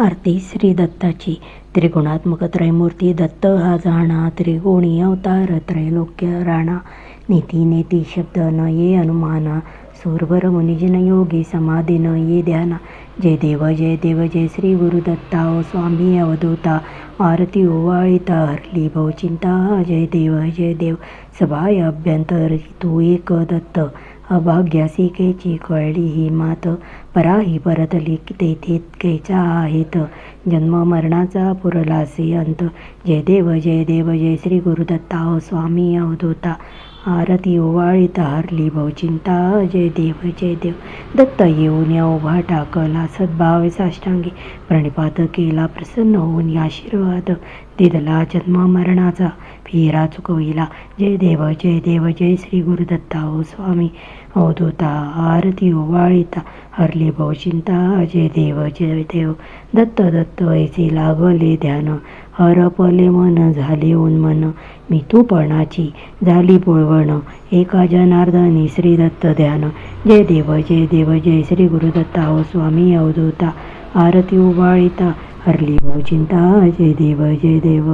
आरती श्री दत्ताची. त्रिगुणात्मक त्रयमूर्ती दत्त हा जाणा. त्रिगुणी अवतार त्रैलोक्य राणा. नेती नेती शब्द न ये अनुमाना. सूरवर मुनिजन योगी समाधी न ये ध्याना. जय देव जय देव जय श्री गुरुदत्ता ओ स्वामी अवधूता. आरती ओवाळीता. हरली भवचिंता जय देव जय देव. सभाय अभ्यंतर. तू एक दत्त. अभाग्यासी कैची कळली ही मात. पराही परतली तेथे कैचा आहेत. जन्म मरणाचा पुरलासी अंत. जय देव जय देव जय श्री गुरुदत्ता ओ स्वामी अवधूता. आरती ओवाळीत हरली भवचिंता जय देव जय देव. दत्त येऊन या उभा टाकला सद्भाव साष्टांगी. प्रणिपात केला प्रसन्न होऊन आशीर्वाद. दिदला जन्म मरणाचा. फेरा चुकविला. जय देव जय देव जय श्री गुरुदत्ता. ओ स्वामी अवधूता आरती ओवाळीता. हरली भवचिंता जय देव जय देव. दत्त दत्त ऐसे लागले ध्यान. हरपले मन झाले उन्मन. मी तूपणाची झाली पोळवण एका जनार्दनी श्री दत्त ध्यान. जय देव जय देव जय श्री गुरुदत्ता. ओ स्वामी अवधूता आरती उबाळिता हरली भवचिंता जय देव जय देव.